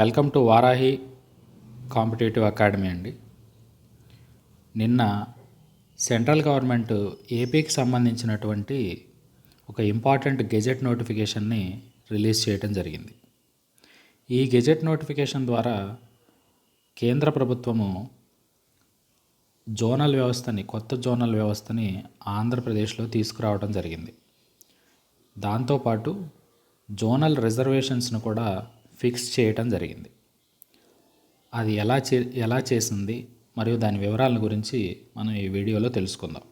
Welcome to Varahi competitive academy అండి. నిన్న central government ఏపీకి సంబంధించినటువంటి ఒక ఇంపార్టెంట్ గెజెట్ నోటిఫికేషన్ని రిలీజ్ చేయడం జరిగింది. ఈ గెజెట్ నోటిఫికేషన్ ద్వారా కేంద్ర ప్రభుత్వము జోనల్ వ్యవస్థని కొత్త జోనల్ వ్యవస్థని ఆంధ్రప్రదేశ్లో తీసుకురావడం జరిగింది. దాంతోపాటు జోనల్ రిజర్వేషన్స్ను కూడా ఫిక్స్ చేయటం జరిగింది. అది ఎలా చే ఎలా చేసింది మరియు దాని వివరాల గురించి మనం ఈ వీడియోలో తెలుసుకుందాం.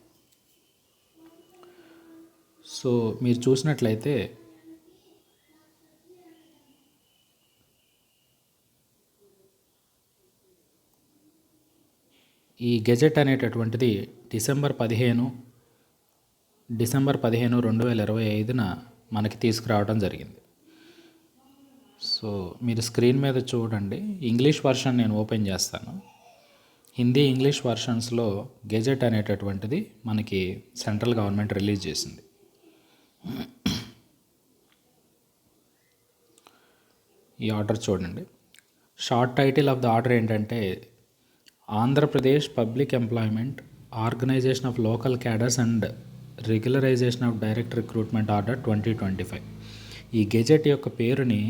సో మీరు చూసినట్లయితే ఈ గెజెట్ అనేటటువంటిది డిసెంబర్ పదిహేను డిసెంబర్ పదిహేను రెండు వేల ఇరవై ఐదున మనకి తీసుకురావడం జరిగింది. సో మీరు స్క్రీన్ మీద చూడండి. ఇంగ్లీష్ వర్షన్ నేను ఓపెన్ చేస్తాను. హిందీ ఇంగ్లీష్ వర్షన్స్లో గెజెట్ అనేటటువంటిది మనకి సెంట్రల్ గవర్నమెంట్ రిలీజ్ చేసింది. ఈ ఆర్డర్ చూడండి. Short title of the order ఏంటంటే Andhra Pradesh public employment organisation of local cadres and regularisation of direct recruitment order twenty twenty five. ఈ gazette యొక్క పేరుని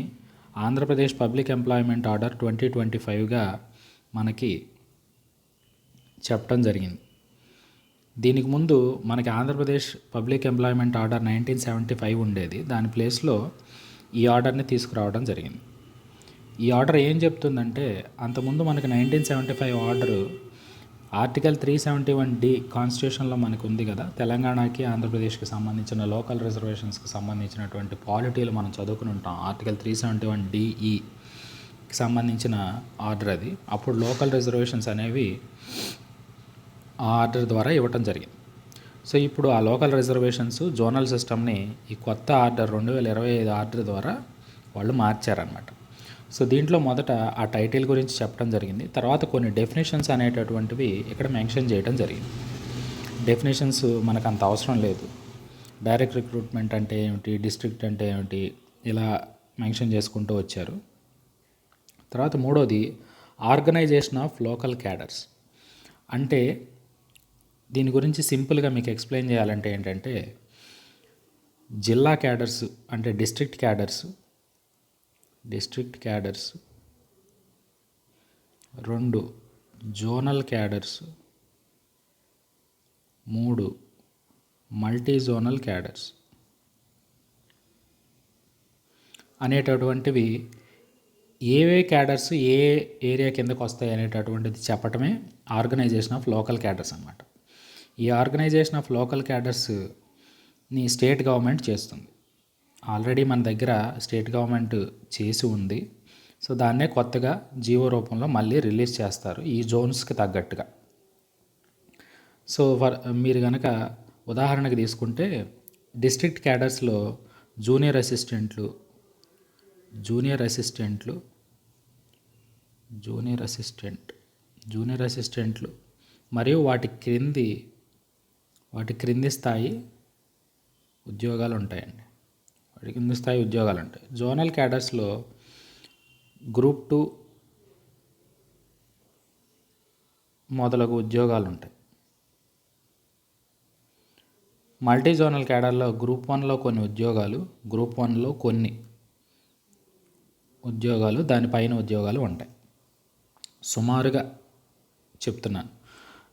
Andhra Pradesh public employment order twenty twenty ఫైవ్గా మనకి చెప్పడం జరిగింది. దీనికి ముందు మనకి Andhra Pradesh public employment order nineteen seventy five ఉండేది. దాని ప్లేస్లో ఈ ఆర్డర్ని తీసుకురావడం జరిగింది. ఈ ఆర్డర్ ఏం చెప్తుందంటే అంతకుముందు మనకి nineteen seventy five order article three seventy one D కాన్స్టిట్యూషన్లో మనకు ఉంది కదా తెలంగాణకి ఆంధ్రప్రదేశ్కి సంబంధించిన లోకల్ రిజర్వేషన్స్కి సంబంధించినటువంటి పాలిటీలు మనం చదువుకుని ఉంటాం. ఆర్టికల్ త్రీ సెవెంటీ వన్ డిఈకి సంబంధించిన ఆర్డర్ అది. అప్పుడు లోకల్ రిజర్వేషన్స్ అనేవి ఆ ఆర్డర్ ద్వారా ఇవ్వటం జరిగింది. సో ఇప్పుడు ఆ లోకల్ రిజర్వేషన్స్ జోనల్ సిస్టమ్ని ఈ కొత్త ఆర్డర్ రెండు వేల ఇరవై ఐదు ఆర్డర్ ద్వారా వాళ్ళు మార్చారనమాట సో దీంట్లో మొదట ఆ టైటిల్ గురించి చెప్పడం జరిగింది. తర్వాత కొన్ని డెఫినేషన్స్ అనేటటువంటివి ఇక్కడ మెన్షన్ చేయడం జరిగింది. డెఫినేషన్స్ మనకు అంత అవసరం లేదు. డైరెక్ట్ రిక్రూట్మెంట్ అంటే ఏమిటి? డిస్ట్రిక్ట్ అంటే ఏమిటి? ఇలా మెన్షన్ చేసుకుంటూ వచ్చారు. తర్వాత మూడోది ఆర్గనైజేషన్ ఆఫ్ లోకల్ క్యాడర్స్. అంటే దీని గురించి సింపుల్గా మీకు ఎక్స్ప్లెయిన్ చేయాలంటే ఏంటంటే జిల్లా క్యాడర్స్ అంటే డిస్ట్రిక్ట్ క్యాడర్స్ డిస్ట్రిక్ట్ క్యాడర్స్. రెండు జోనల్ క్యాడర్స్. మూడు మల్టీ జోనల్ క్యాడర్స్. అనేటటువంటివి ఏవే క్యాడర్స్ ఏ ఏరియా కిందకు వస్తాయి అనేటటువంటిది చెప్పటమే ఆర్గనైజేషన్ ఆఫ్ లోకల్ క్యాడర్స్ అన్నమాట. ఈ ఆర్గనైజేషన్ ఆఫ్ లోకల్ క్యాడర్స్ని స్టేట్ గవర్నమెంట్ చేస్తుంది. ఆల్రెడీ మన దగ్గర స్టేట్ గవర్నమెంట్ చేసి ఉంది. సో దాన్నే కొత్తగా జీవో రూపంలో మళ్ళీ రిలీజ్ చేస్తారు ఈ జోన్స్కి తగ్గట్టుగా. సో ఫర్ మీరు కనుక ఉదాహరణకి తీసుకుంటే డిస్ట్రిక్ట్ క్యాడర్స్లో జూనియర్ అసిస్టెంట్లు జూనియర్ అసిస్టెంట్లు జూనియర్ అసిస్టెంట్ జూనియర్ అసిస్టెంట్లు మరియు వాటి క్రింది వాటి క్రింది స్థాయి ఉద్యోగాలు ఉంటాయండి. కింది స్థాయి ఉద్యోగాలు ఉంటాయి జోనల్ క్యాడర్స్లో గ్రూప్ టూ మొదలగు ఉద్యోగాలు ఉంటాయి మల్టీ జోనల్ క్యాడర్లో గ్రూప్ వన్లో కొన్ని ఉద్యోగాలు గ్రూప్ వన్లో కొన్ని ఉద్యోగాలు దానిపైన ఉద్యోగాలు ఉంటాయి. సుమారుగా చెప్తున్నాను.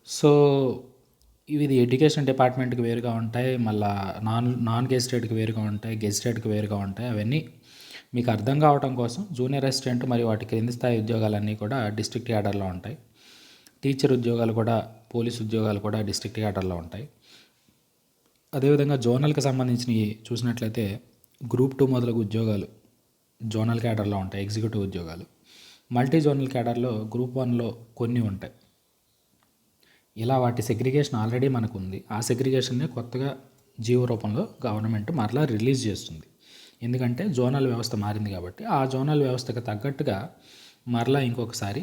సో ఇవి ఎడ్యుకేషన్ డిపార్ట్మెంట్కి వేరుగా ఉంటాయి మళ్ళా నాన్ నాన్ గెజిటెడ్కి వేరుగా ఉంటాయి గెజిటెడ్కి వేరుగా ఉంటాయి అవన్నీ మీకు అర్థం కావడం కోసం జూనియర్ అసిస్టెంట్ మరియు వాటి క్రింది స్థాయి ఉద్యోగాలన్నీ కూడా డిస్ట్రిక్ట్ క్యాడర్లో ఉంటాయి. టీచర్ ఉద్యోగాలు కూడా పోలీస్ ఉద్యోగాలు కూడా డిస్ట్రిక్ట్ క్యాడర్లో ఉంటాయి. అదేవిధంగా జోనల్కి సంబంధించినవి చూసినట్లయితే గ్రూప్ టూ మొదలగు ఉద్యోగాలు జోనల్ క్యాడర్లో ఉంటాయి ఎగ్జిక్యూటివ్ ఉద్యోగాలు. మల్టీ జోనల్ క్యాడర్లో గ్రూప్ వన్లో కొన్ని ఉంటాయి. ఇలా వాటి సెగ్రిగేషన్ ఆల్రెడీ మనకు ఉంది ఆ సెగ్రిగేషన్నే కొత్తగా జీవో రూపంలో గవర్నమెంట్ మరలా రిలీజ్ చేస్తుంది. ఎందుకంటే జోనల్ వ్యవస్థ మారింది కాబట్టి ఆ జోనల్ వ్యవస్థకు తగ్గట్టుగా మరలా ఇంకొకసారి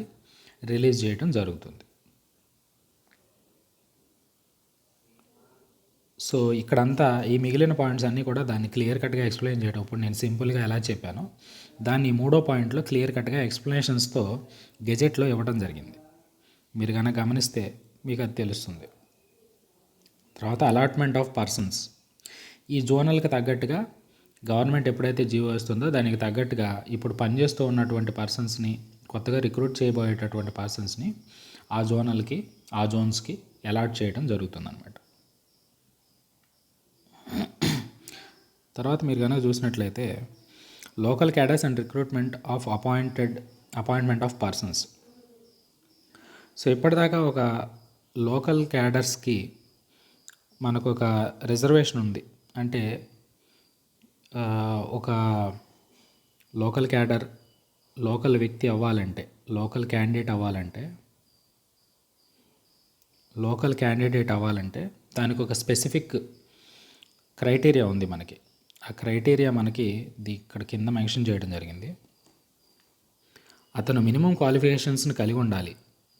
రిలీజ్ చేయడం జరుగుతుంది. సో ఇక్కడంతా ఈ మిగిలిన పాయింట్స్ అన్నీ కూడా దాన్ని క్లియర్ కట్గా ఎక్స్ప్లెయిన్ చేయటప్పుడు నేను సింపుల్గా ఎలా చెప్పానో దాన్ని మూడో పాయింట్లో క్లియర్ కట్గా ఎక్స్ప్లెనేషన్స్తో గెజెట్లో ఇవ్వడం జరిగింది. మీరు కనుక గమనిస్తే మీకు అది తెలుస్తుంది. తర్వాత అలాట్మెంట్ ఆఫ్ పర్సన్స్. ఈ జోనల్కి తగ్గట్టుగా గవర్నమెంట్ ఎప్పుడైతే జీవో వస్తుందో దానికి తగ్గట్టుగా ఇప్పుడు పనిచేస్తూ ఉన్నటువంటి పర్సన్స్ని కొత్తగా రిక్రూట్ చేయబోయేటటువంటి పర్సన్స్ని ఆ జోనల్కి ఆ జోన్స్కి అలాట్ చేయడం జరుగుతుందన్నమాట. తర్వాత మీరు కనుక చూసినట్లయితే local cadres and recruitment of appointed appointment of persons. So ఇప్పటిదాకా ఒక లోకల్ క్యాడర్స్కి మనకు ఒక రిజర్వేషన్ ఉంది. అంటే ఒక లోకల్ క్యాడర్ లోకల్ వ్యక్తి అవ్వాలంటే లోకల్ క్యాండిడేట్ అవ్వాలంటే లోకల్ క్యాండిడేట్ అవ్వాలంటే దానికి ఒక స్పెసిఫిక్ క్రైటీరియా ఉంది మనకి. ఆ క్రైటీరియా మనకి ఇది ఇక్కడ కింద మెన్షన్ చేయడం జరిగింది. అతను మినిమం క్వాలిఫికేషన్స్ని కలిగి ఉండాలి.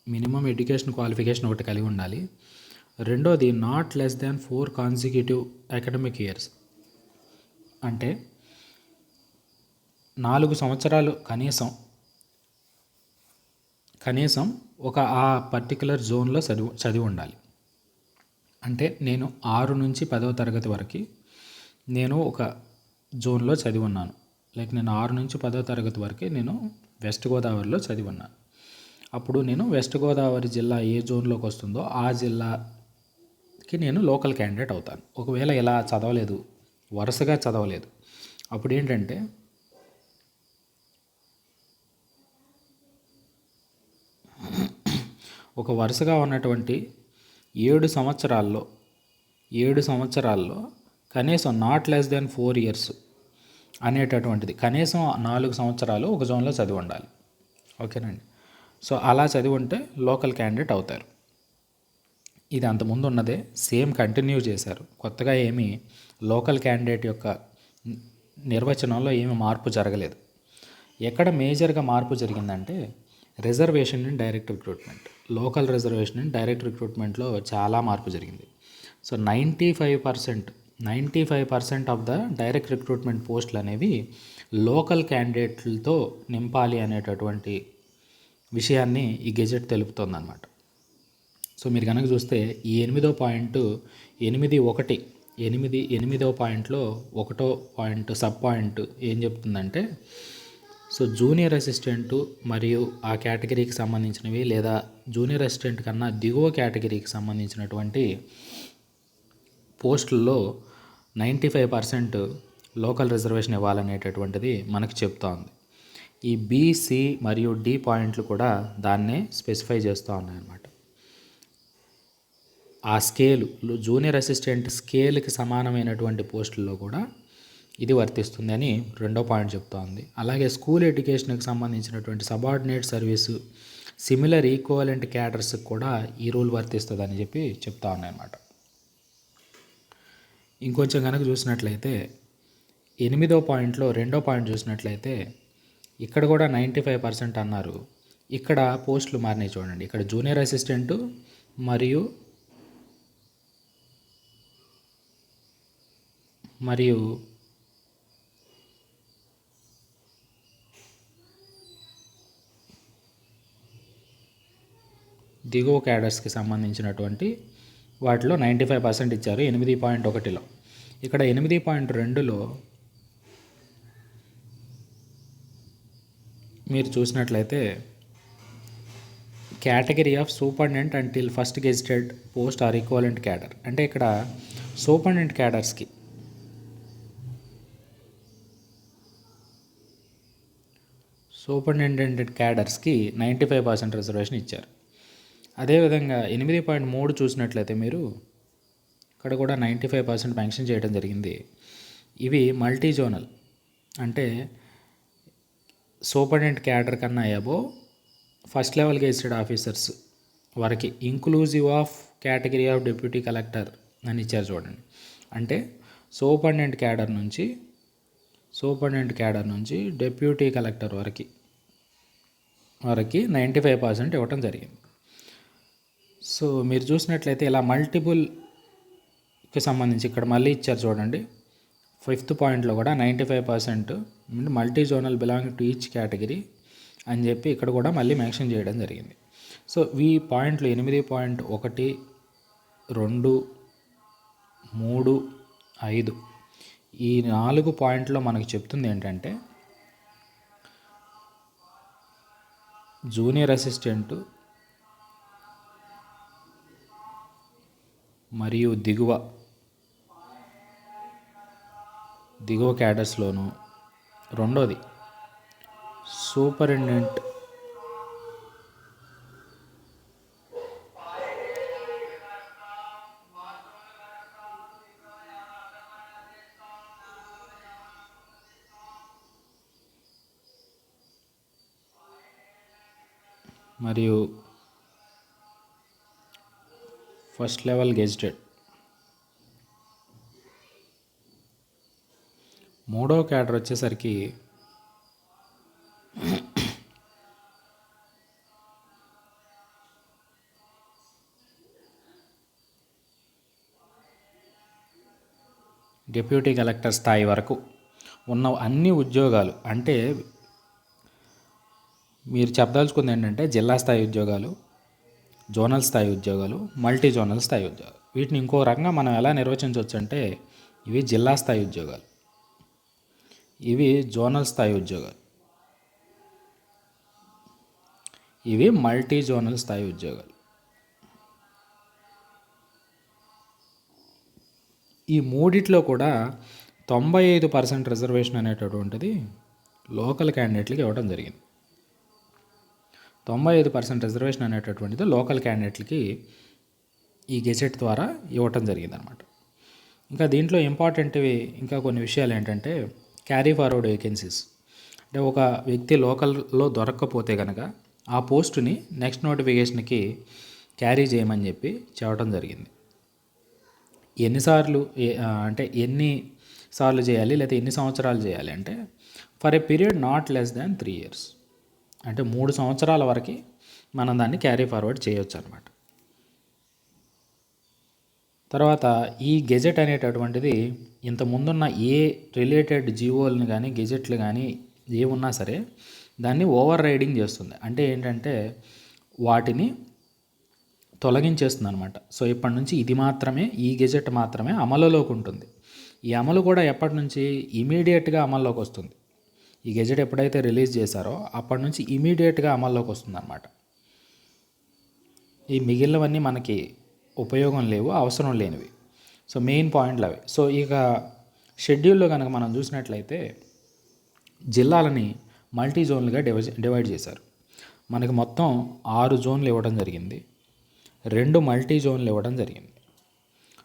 మినిమం ఎడ్యుకేషన్ క్వాలిఫికేషన్ ఒకటి కలిగి ఉండాలి. రెండోది not less than four consecutive academic years అంటే నాలుగు సంవత్సరాలు కనీసం కనీసం ఒక ఆ పర్టికులర్ జోన్లో చదివి చదివి ఉండాలి. అంటే నేను ఆరు నుంచి పదవ తరగతి వరకు నేను ఒక జోన్లో చదివి ఉన్నాను. లైక్ నేను ఆరు నుంచి పదవ తరగతి వరకు నేను వెస్ట్ గోదావరిలో చదివి ఉన్నాను. అప్పుడు నేను వెస్ట్ గోదావరి జిల్లా ఏ జోన్లోకి వస్తుందో ఆ జిల్లాకి నేను లోకల్ క్యాండిడేట్ అవుతాను. ఒకవేళ ఇలా చదవలేదు వరుసగా చదవలేదు అప్పుడు ఏంటంటే ఒక వరుసగా ఉన్నటువంటి ఏడు సంవత్సరాల్లో ఏడు సంవత్సరాల్లో కనీసం not less than four years అనేటటువంటిది కనీసం నాలుగు సంవత్సరాలు ఒక జోన్లో చదివి ఉండాలి. ఓకేనండి సో అలా చదివి ఉంటే లోకల్ క్యాండిడేట్ అవుతారు. ఇది అంతకుముందు ఉన్నదే సేమ్ కంటిన్యూ చేశారు. కొత్తగా ఏమీ లోకల్ క్యాండిడేట్ యొక్క నిర్వచనంలో ఏమి మార్పు జరగలేదు. ఎక్కడ మేజర్గా మార్పు జరిగిందంటే reservation in direct recruitment. Local reservation in direct రిక్రూట్మెంట్లో చాలా మార్పు జరిగింది. So ninety five percent ninety five percent of the direct recruitment పోస్టులు అనేవి లోకల్ క్యాండిడేట్లతో నింపాలి అనేటటువంటి విషయాన్ని ఈ గెజెట్ తెలుపుతోందన్నమాట. సో మీరు కనుక చూస్తే ఈ ఎనిమిదో పాయింట్ ఎనిమిది ఒకటి ఎనిమిది ఎనిమిదో పాయింట్లో ఒకటో పాయింట్ సబ్ పాయింట్ ఏం చెప్తుందంటే సో జూనియర్ అసిస్టెంట్ మరియు ఆ కేటగిరీకి సంబంధించినవి లేదా జూనియర్ అసిస్టెంట్ కన్నా దిగువ కేటగిరీకి సంబంధించినటువంటి పోస్టుల్లో ninety five percent local reservation ఇవ్వాలనేటటువంటిది మనకు చెప్తోంది. ఈ బీసీ మరియు డి పాయింట్లు కూడా దాన్నే స్పెసిఫై చేస్తూ ఉన్నాయన్నమాట. ఆ స్కేలు జూనియర్ అసిస్టెంట్ స్కేల్కి సమానమైనటువంటి పోస్టుల్లో కూడా ఇది వర్తిస్తుంది అని రెండో పాయింట్ చెప్తోంది అలాగే స్కూల్ ఎడ్యుకేషన్కి సంబంధించినటువంటి సబార్డినేట్ సర్వీసు సిమిలర్ ఈక్వలెంట్ క్యాడర్స్కి కూడా ఈ రూల్ వర్తిస్తుంది అని చెప్పి చెప్తా ఉన్నాయన్నమాట. ఇంకొంచెం కనుక చూసినట్లయితే ఎనిమిదో పాయింట్లో రెండో పాయింట్ చూసినట్లయితే ఇక్కడ కూడా నైంటీ ఫైవ్ పర్సెంట్ అన్నారు. ఇక్కడ పోస్టులు మారినాయి చూడండి. ఇక్కడ జూనియర్ అసిస్టెంట్ మరియు మరియు దిగువ క్యాడర్స్కి సంబంధించినటువంటి వాటిలో నైంటీ ఫైవ్ పర్సెంట్ ఇచ్చారు. ఎనిమిది పాయింట్ ఒకటిలో. ఇక్కడ ఎనిమిది పాయింట్ రెండులో మీరు చూసినట్లయితే category of superintendent until first gazetted post or equivalent cadre అంటే ఇక్కడ సూపర్డెంట్ క్యాడర్స్కి సూపరింటెండెంట్ క్యాడర్స్కి నైంటీ ఫైవ్ పర్సెంట్ రిజర్వేషన్ ఇచ్చారు. అదేవిధంగా ఎనిమిది పాయింట్ మూడు చూసినట్లయితే మీరు ఇక్కడ కూడా నైంటీ ఫైవ్ పర్సెంట్ మెన్షన్ చేయడం జరిగింది. ఇవి మల్టీ జోనల్ అంటే సూపరింటెండెంట్ క్యాడర్ కన్నా above first level gazetted officers వరకు inclusive of category of deputy collector అని ఇచ్చారు చూడండి. అంటే సూపరింటెండెంట్ క్యాడర్ నుంచి సూపరింటెండెంట్ క్యాడర్ నుంచి డిప్యూటీ కలెక్టర్ వరకు వరకు నైంటీ ఫైవ్ పర్సెంట్ ఇవ్వటం జరిగింది. సో మీరు చూసినట్లయితే ఇలా మల్టిపుల్కి సంబంధించి ఇక్కడ మళ్ళీ ఇచ్చారు చూడండి. ఫిఫ్త్ పాయింట్లో కూడా ninety five percent multi zonal belong to each category అని చెప్పి ఇక్కడ కూడా మళ్ళీ మెన్షన్ చేయడం జరిగింది. సో ఈ పాయింట్లు ఎనిమిది పాయింట్ ఒకటి రెండు మూడు ఐదు. ఈ నాలుగు పాయింట్లో మనకు చెప్తుంది ఏంటంటే జూనియర్ అసిస్టెంట్ మరియు దిగువ దిగువ క్యాడర్స్లోను రెండోది సూపరింటెండెంట్ మరియు ఫస్ట్ లెవెల్ గెజిటెడ్. మూడో క్యాడర్ వచ్చేసరికి డిప్యూటీ కలెక్టర్ స్థాయి వరకు ఉన్న అన్ని ఉద్యోగాలు అంటే మీరు చెప్పదలుచుకుంది ఏంటంటే జిల్లా స్థాయి ఉద్యోగాలు జోనల్ స్థాయి ఉద్యోగాలు మల్టీ జోనల్ స్థాయి ఉద్యోగాలు. వీటిని ఇంకో రకంగా మనం ఎలా నిర్వచించవచ్చు అంటే ఇవి జిల్లా స్థాయి ఉద్యోగాలు. ఇవి జోనల్ స్థాయి ఉద్యోగాలు. ఇవి మల్టీ జోనల్ స్థాయి ఉద్యోగాలు. ఈ మూడిట్లో కూడా తొంభై ఐదు పర్సెంట్ రిజర్వేషన్ అనేటటువంటిది లోకల్ క్యాండిడేట్లకి ఇవ్వడం జరిగింది. తొంభై ఐదు పర్సెంట్ రిజర్వేషన్ అనేటటువంటిది లోకల్ క్యాండిడేట్లకి ఈ గెజెట్ ద్వారా ఇవ్వటం జరిగింది అనమాట ఇంకా దీంట్లో ఇంపార్టెంట్వి ఇంకా కొన్ని విషయాలు ఏంటంటే క్యారీ ఫార్వర్డ్ వేకెన్సీస్ అంటే ఒక వ్యక్తి లోకల్లో దొరక్కపోతే కనుక ఆ పోస్టుని నెక్స్ట్ నోటిఫికేషన్కి క్యారీ చేయమని చెప్పి చెప్పడం జరిగింది. ఎన్నిసార్లు అంటే ఎన్ని సార్లు చేయాలి లేకపోతే ఎన్ని సంవత్సరాలు చేయాలి అంటే for a period not less than three years అంటే మూడు సంవత్సరాల వరకు మనం దాన్ని క్యారీ ఫార్వర్డ్ చేయొచ్చు అనమాట తర్వాత ఈ గెజెట్ అనేటటువంటిది ఇంత ముందున్న ఏ రిలేటెడ్ జీవోలను కానీ గెజెట్లు కానీ ఏమున్నా సరే దాన్ని ఓవర్ రైడింగ్ చేస్తుంది. అంటే ఏంటంటే వాటిని తొలగించేస్తుంది అనమాట సో ఇప్పటి నుంచి ఇది మాత్రమే ఈ గెజెట్ మాత్రమే అమలులోకి ఉంటుంది. ఈ అమలు కూడా ఎప్పటి నుంచి? ఇమీడియట్గా అమల్లోకి వస్తుంది. ఈ గెజెట్ ఎప్పుడైతే రిలీజ్ చేశారో అప్పటి నుంచి ఇమీడియట్గా అమల్లోకి వస్తుంది అనమాట ఈ మిగిలినవన్నీ మనకి ఉపయోగం లేవు అవసరం లేనివి. సో మెయిన్ పాయింట్లు అవి. సో ఇక షెడ్యూల్లో కనుక మనం చూసినట్లయితే జిల్లాలని మల్టీ జోన్లుగా డివై డివైడ్ చేశారు. మనకి మొత్తం ఆరు జోన్లు ఇవ్వడం జరిగింది. రెండు మల్టీ జోన్లు ఇవ్వడం జరిగింది.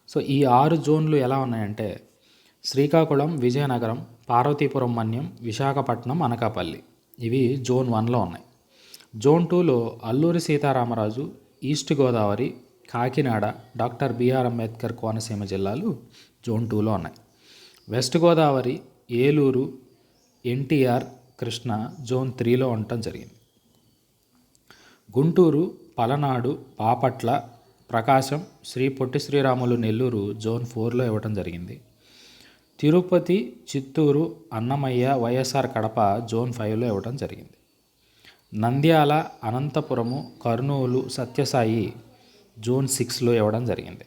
సో ఈ ఆరు జోన్లు ఎలా ఉన్నాయంటే శ్రీకాకుళం విజయనగరం పార్వతీపురం మన్యం విశాఖపట్నం అనకాపల్లి. ఇవి జోన్ వన్లో ఉన్నాయి. జోన్ టూలో Alluri Sitaramaraju east Godavari Kakinada doctor BR Ambedkar Konaseema జిల్లాలు జోన్ టూలో ఉన్నాయి. West Godavari Eluru NTR Krishna zone త్రీలో ఉండటం జరిగింది. గుంటూరు పలనాడు పాపట్ల ప్రకాశం శ్రీ పొట్టి శ్రీరాములు నెల్లూరు జోన్ ఫోర్లో ఇవ్వటం జరిగింది. తిరుపతి చిత్తూరు అన్నమయ్య వైఎస్ఆర్ కడప జోన్ ఫైవ్లో ఇవ్వటం జరిగింది. నంద్యాల అనంతపురము కర్నూలు సత్యసాయి జోన్ సిక్స్లో ఇవ్వడం జరిగింది.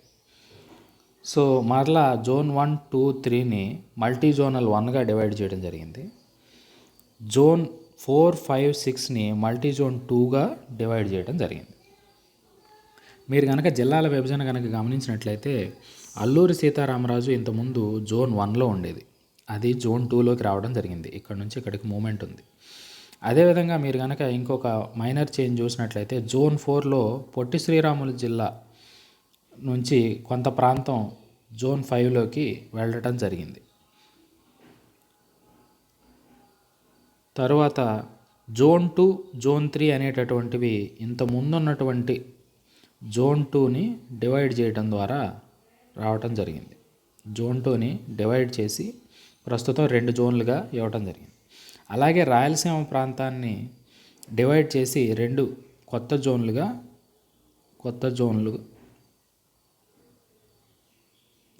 సో మరలా జోన్ వన్ టూ త్రీని మల్టీ జోనల్ వన్గా డివైడ్ చేయడం జరిగింది. Zone four five సిక్స్ని multi zone టూగా డివైడ్ చేయడం జరిగింది. మీరు కనుక జిల్లాల విభజన కనుక గమనించినట్లయితే అల్లూరి సీతారామరాజు ఇంతకుముందు జోన్ వన్లో ఉండేది. అది జోన్ టూలోకి రావడం జరిగింది. ఇక్కడ నుంచి ఇక్కడికి మూమెంట్ ఉంది. అదేవిధంగా మీరు కనుక ఇంకొక మైనర్ చేంజ్ చూసినట్లయితే జోన్ ఫోర్లో పొట్టి శ్రీరాములు జిల్లా నుంచి కొంత ప్రాంతం జోన్ ఫైవ్లోకి వెళ్ళటం జరిగింది. తరువాత జోన్ టూ జోన్ త్రీ అనేటటువంటివి ఇంత ముందున్నటువంటి జోన్ టూని డివైడ్ చేయడం ద్వారా రావటం జరిగింది. జోన్ టూని డివైడ్ చేసి ప్రస్తుతం రెండు జోన్లుగా ఇవ్వటం జరిగింది. అలాగే రాయలసీమ ప్రాంతాన్ని డివైడ్ చేసి రెండు కొత్త జోన్లుగా కొత్త జోన్లు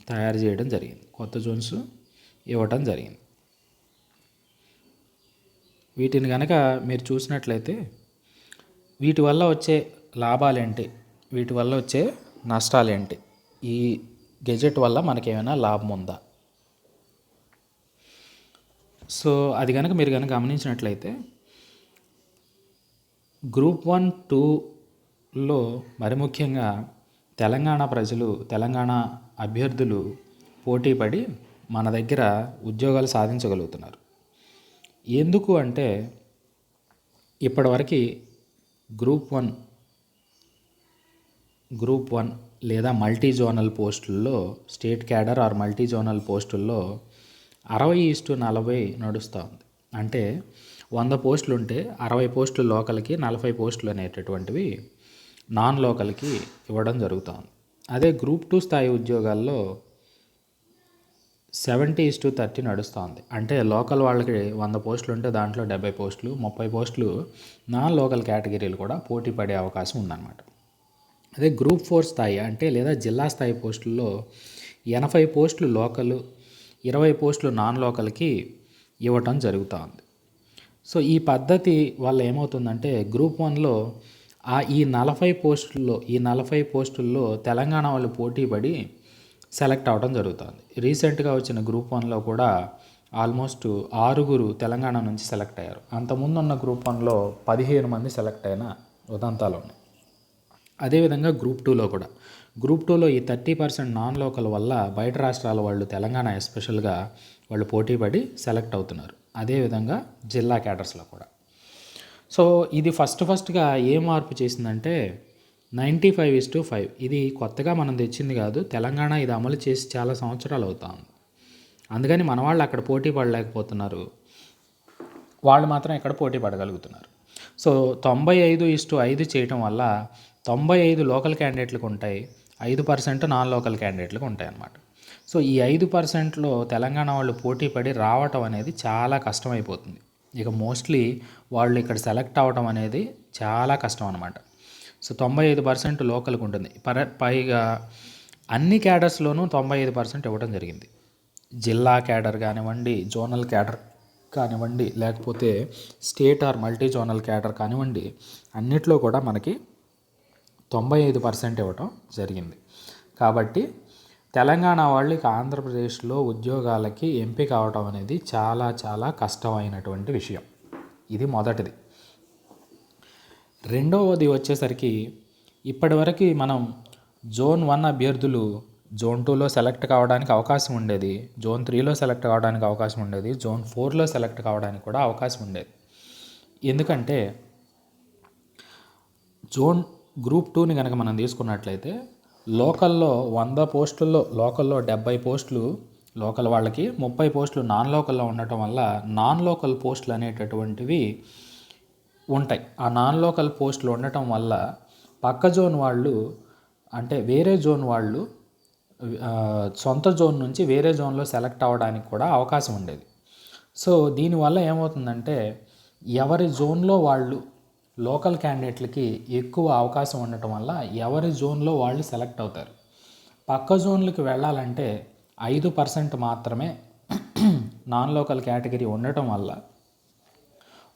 తయారు చేయడం జరిగింది. కొత్త జోన్స్ ఇవ్వటం జరిగింది. వీటిని కనుక మీరు చూసినట్లయితే వీటి వల్ల వచ్చే లాభాలేంటి వీటి వల్ల వచ్చే నష్టాలేంటి ఈ గెజెట్ వల్ల మనకేమైనా లాభం ఉందా? సో అది కనుక మీరు కనుక గమనించినట్లయితే గ్రూప్ వన్ టూలో మరి ముఖ్యంగా తెలంగాణ ప్రజలు తెలంగాణ అభ్యర్థులు పోటీపడి మన దగ్గర ఉద్యోగాలు సాధించగలుగుతున్నారు. ఎందుకు అంటే ఇప్పటివరకు గ్రూప్ వన్ గ్రూప్ వన్ లేదా మల్టీ జోనల్ పోస్టుల్లో state cadre or multi zonal పోస్టుల్లో అరవై ఈస్టు నలభై నడుస్తూ ఉంది. అంటే వంద పోస్టులు ఉంటే అరవై పోస్టులు లోకల్కి నలభై పోస్టులు అనేటటువంటివి నాన్ లోకల్కి ఇవ్వడం జరుగుతూ ఉంది. అదే గ్రూప్ టూ స్థాయి ఉద్యోగాల్లో సెవెంటీ ఇస్ టు థర్టీ నడుస్తుంది అంటే లోకల్ వాళ్ళకి వంద పోస్టులు ఉంటే దాంట్లో డెబ్బై పోస్టులు ముప్పై పోస్టులు నాన్ లోకల్ కేటగిరీలు కూడా పోటీ పడే అవకాశం ఉందన్నమాట. అదే గ్రూప్ ఫోర్ స్థాయి అంటే లేదా జిల్లా స్థాయి పోస్టుల్లో ఎనభై పోస్టులు లోకల్ ఇరవై పోస్టులు నాన్ లోకల్కి ఇవ్వటం జరుగుతూ ఉంది సో ఈ పద్ధతి వల్ల ఏమవుతుందంటే గ్రూప్ వన్లో ఆ ఈ నలభై పోస్టుల్లో ఈ నలభై పోస్టుల్లో తెలంగాణ వాళ్ళు పోటీ పడి సెలెక్ట్ అవ్వడం జరుగుతుంది. రీసెంట్గా వచ్చిన గ్రూప్ వన్లో కూడా ఆల్మోస్ట్ ఆరుగురు తెలంగాణ నుంచి సెలెక్ట్ అయ్యారు. అంతకుముందు ఉన్న గ్రూప్ వన్లో పదిహేను మంది సెలెక్ట్ అయిన ఉదంతాలు ఉన్నాయి. అదేవిధంగా గ్రూప్ టూలో కూడా. గ్రూప్ టూలో ఈ థర్టీ పర్సెంట్ నాన్ లోకల్ వల్ల బయట రాష్ట్రాల వాళ్ళు తెలంగాణ ఎస్పెషల్గా వాళ్ళు పోటీ పడి సెలెక్ట్ అవుతున్నారు. అదేవిధంగా జిల్లా క్యాడర్స్లో కూడా. సో ఇది ఫస్ట్ ఫస్ట్గా ఏ మార్పు చేసిందంటే ninety five is to five. ఇది కొత్తగా మనం తెచ్చింది కాదు తెలంగాణ ఇది అమలు చేసి చాలా సంవత్సరాలు అవుతా ఉంది అందుకని మన వాళ్ళు అక్కడ పోటీ పడలేకపోతున్నారు. వాళ్ళు మాత్రం ఇక్కడ పోటీ పడగలుగుతున్నారు. సో తొంభై ఐదు ఇస్టు ఐదు చేయటం వల్ల తొంభై ఐదు లోకల్ క్యాండిడేట్లకు ఉంటాయి. ఐదు పర్సెంట్ నాన్ లోకల్ క్యాండిడేట్లకు ఉంటాయి అన్నమాట సో ఈ ఐదు పర్సెంట్లో తెలంగాణ వాళ్ళు పోటీ పడి రావటం అనేది చాలా కష్టమైపోతుంది. ఇక మోస్ట్లీ వాళ్ళు ఇక్కడ సెలెక్ట్ అవ్వటం అనేది చాలా కష్టం అనమాట సో తొంభై ఐదు పర్సెంట్ లోకల్కి ఉంటుంది. పర పైగా అన్ని క్యాడర్స్లోనూ తొంభై ఐదు పర్సెంట్ ఇవ్వడం జరిగింది. జిల్లా క్యాడర్ కానివ్వండి జోనల్ క్యాడర్ కానివ్వండి లేకపోతే state or multi zonal cadre కానివ్వండి అన్నిట్లో కూడా మనకి తొంభై ఐదు పర్సెంట్ ఇవ్వటం జరిగింది. కాబట్టి తెలంగాణ వాళ్ళకి ఆంధ్రప్రదేశ్లో ఉద్యోగాలకి ఎంపిక అవటం అనేది చాలా చాలా కష్టమైనటువంటి విషయం. ఇది మొదటిది. రెండవది వచ్చేసరికి ఇప్పటివరకు మనం జోన్ వన్ అభ్యర్థులు జోన్ టూలో సెలెక్ట్ కావడానికి అవకాశం ఉండేది జోన్ త్రీలో సెలెక్ట్ కావడానికి అవకాశం ఉండేది జోన్ ఫోర్లో సెలెక్ట్ కావడానికి కూడా అవకాశం ఉండేది. ఎందుకంటే జోన్ గ్రూప్ టూని కనుక మనం తీసుకున్నట్లయితే లోకల్లో వంద పోస్టుల్లో లోకల్లో డెబ్బై పోస్టులు లోకల్ వాళ్ళకి ముప్పై పోస్టులు నాన్ లోకల్లో ఉండటం వల్ల నాన్ లోకల్ పోస్టులు అనేటటువంటివి ఉంటాయి. ఆ నాన్ లోకల్ పోస్టులు ఉండటం వల్ల పక్క జోన్ వాళ్ళు అంటే వేరే జోన్ వాళ్ళు సొంత జోన్ నుంచి వేరే జోన్లో సెలెక్ట్ అవ్వడానికి కూడా అవకాశం ఉండేది. సో దీనివల్ల ఏమవుతుందంటే ఎవరి జోన్లో వాళ్ళు లోకల్ క్యాండిడేట్లకి ఎక్కువ అవకాశం ఉండటం వల్ల ఎవరి జోన్లో వాళ్ళు సెలెక్ట్ అవుతారు. పక్క జోన్లకు వెళ్ళాలంటే ఐదు పర్సెంట్ మాత్రమే నాన్ లోకల్ కేటగిరీ ఉండటం వల్ల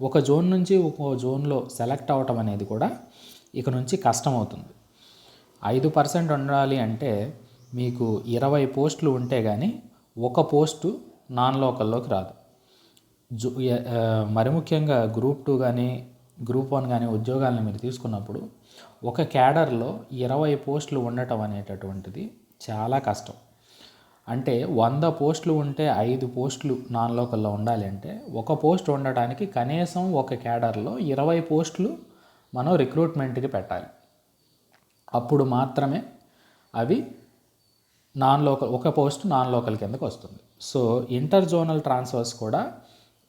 ఒక జోన్ నుంచి ఒక జోన్లో సెలెక్ట్ అవ్వటం అనేది కూడా ఇక నుంచి కష్టమవుతుంది. ఐదు పర్సెంట్ ఉండాలి అంటే మీకు ఇరవై పోస్టులు ఉంటే కానీ ఒక పోస్టు నాన్ లోకల్లోకి రాదు. జో మరి ముఖ్యంగా గ్రూప్ టూ కానీ గ్రూప్ వన్ కానీ ఉద్యోగాలను మీరు తీసుకున్నప్పుడు ఒక క్యాడర్లో ఇరవై పోస్టులు ఉండటం అనేటటువంటిది చాలా కష్టం. అంటే వంద పోస్టులు ఉంటే ఐదు పోస్టులు నాన్ లోకల్లో ఉండాలి అంటే ఒక పోస్ట్ ఉండటానికి కనీసం ఒక క్యాడర్లో ఇరవై పోస్టులు మనం రిక్రూట్మెంట్కి పెట్టాలి. అప్పుడు మాత్రమే అవి నాన్ లోకల్ ఒక పోస్ట్ నాన్ లోకల్ కిందకు వస్తుంది. సో ఇంటర్ జోనల్ ట్రాన్స్ఫర్స్ కూడా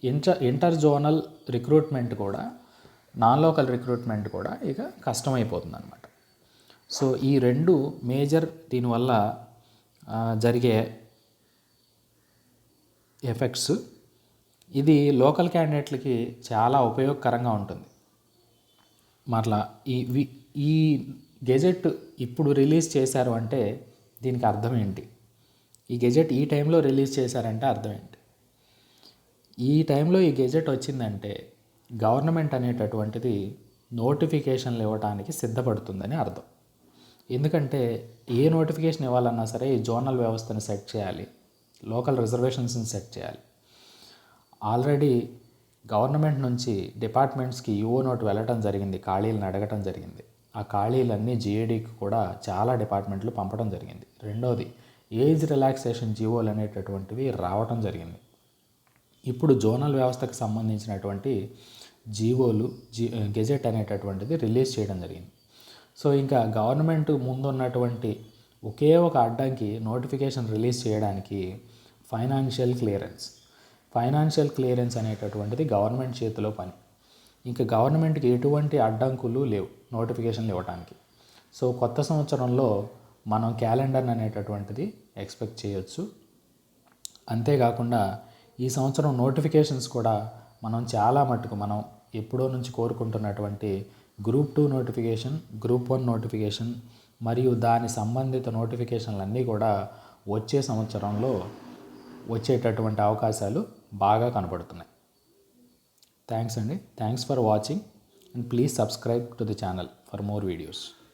ఇంటర్ ఇంటర్ జోనల్ రిక్రూట్మెంట్ కూడా నాన్ లోకల్ రిక్రూట్మెంట్ కూడా ఇక కష్టమైపోతుంది అనమాట సో ఈ రెండు మేజర్ దీనివల్ల జరిగే ఎఫెక్ట్స్ ఇది లోకల్ క్యాండిడేట్లకి చాలా ఉపయోగకరంగా ఉంటుంది. మరలా ఈ ఈ గెజెట్ ఇప్పుడు రిలీజ్ చేశారు అంటే దీనికి అర్థం ఏంటి? ఈ గెజెట్ ఈ టైంలో రిలీజ్ చేశారంటే అర్థం ఏంటి? ఈ టైంలో ఈ గెజెట్ వచ్చిందంటే గవర్నమెంట్ అనేటటువంటిది నోటిఫికేషన్లు ఇవ్వడానికి సిద్ధపడుతుందని అర్థం. ఎందుకంటే ఏ నోటిఫికేషన్ ఇవ్వాలన్నా సరే ఈ జోనల్ వ్యవస్థను సెట్ చేయాలి లోకల్ రిజర్వేషన్స్ని సెట్ చేయాలి. ఆల్రెడీ గవర్నమెంట్ నుంచి డిపార్ట్మెంట్స్కి యువో నోట్ వెళ్ళటం జరిగింది ఖాళీలను అడగటం జరిగింది. ఆ ఖాళీలన్నీ జీఏడీకి కూడా చాలా డిపార్ట్మెంట్లు పంపడం జరిగింది. రెండోది ఏజ్ రిలాక్సేషన్ జీవోలు అనేటటువంటివి రావటం జరిగింది. ఇప్పుడు జోనల్ వ్యవస్థకు సంబంధించినటువంటి జీవోలు జీ గెజెట్ అనేటటువంటిది రిలీజ్ చేయడం జరిగింది. సో ఇంకా గవర్నమెంట్ ముందున్నటువంటి ఒకే ఒక అడ్డంకి నోటిఫికేషన్ రిలీజ్ చేయడానికి ఫైనాన్షియల్ క్లియరెన్స్. ఫైనాన్షియల్ క్లియరెన్స్ అనేటటువంటిది గవర్నమెంట్ చేతిలో పని. ఇంకా గవర్నమెంట్కి ఎటువంటి అడ్డంకులు లేవు నోటిఫికేషన్లు ఇవ్వడానికి సో కొత్త సంవత్సరంలో మనం క్యాలెండర్ అనేటటువంటిది ఎక్స్పెక్ట్ చేయొచ్చు. అంతేకాకుండా ఈ సంవత్సరం నోటిఫికేషన్స్ కూడా మనం చాలా మట్టుకు మనం ఎప్పుడో నుంచి కోరుకుంటున్నటువంటి group two notification group one notification మరియు దాని సంబంధిత నోటిఫికేషన్లన్నీ కూడా వచ్చే సంవత్సరంలో వచ్చేటటువంటి అవకాశాలు బాగా కనపడుతున్నాయి థ్యాంక్స్ అండి. Thanks for watching and please subscribe to the channel for more videos